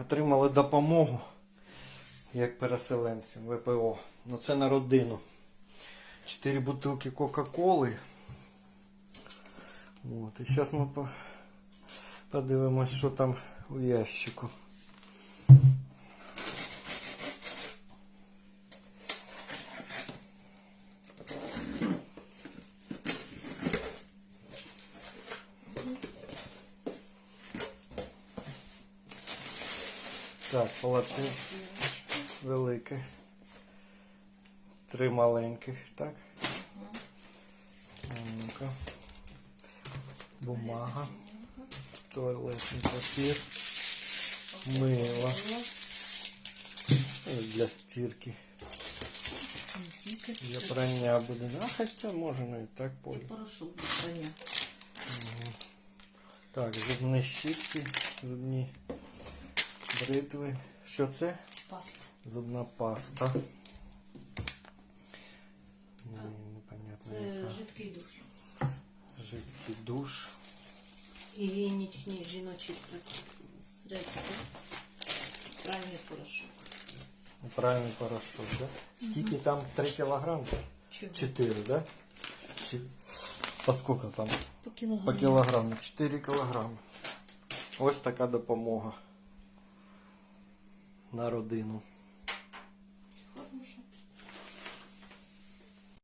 отримали допомогу як переселенці ВПО. Ну це на родину. Чотири бутилки Кока-Коли. І зараз ми подивимось, що там у ящику. Так, полотенце велике. Три маленьких, так. Ну-ка. Бумага. Туалетний папір. Мило. Для стирки. Для прання буде. А хоча можна і так І полі. порошок для прання. Так, зубні щітки, зубні бритви. Що це? Паста. Зубна паста. Непонятно. Це яка. жидкий душ. Жидкий душ. Гігієнічні жіночі средства. Пральний порошок. Правильний порошок, да? Скільки там? 3 кілограми? Чого? 4, да? Чи... По скільки там? По кілограму. По кілограму. 4 кілограми. Ось така допомога на родину.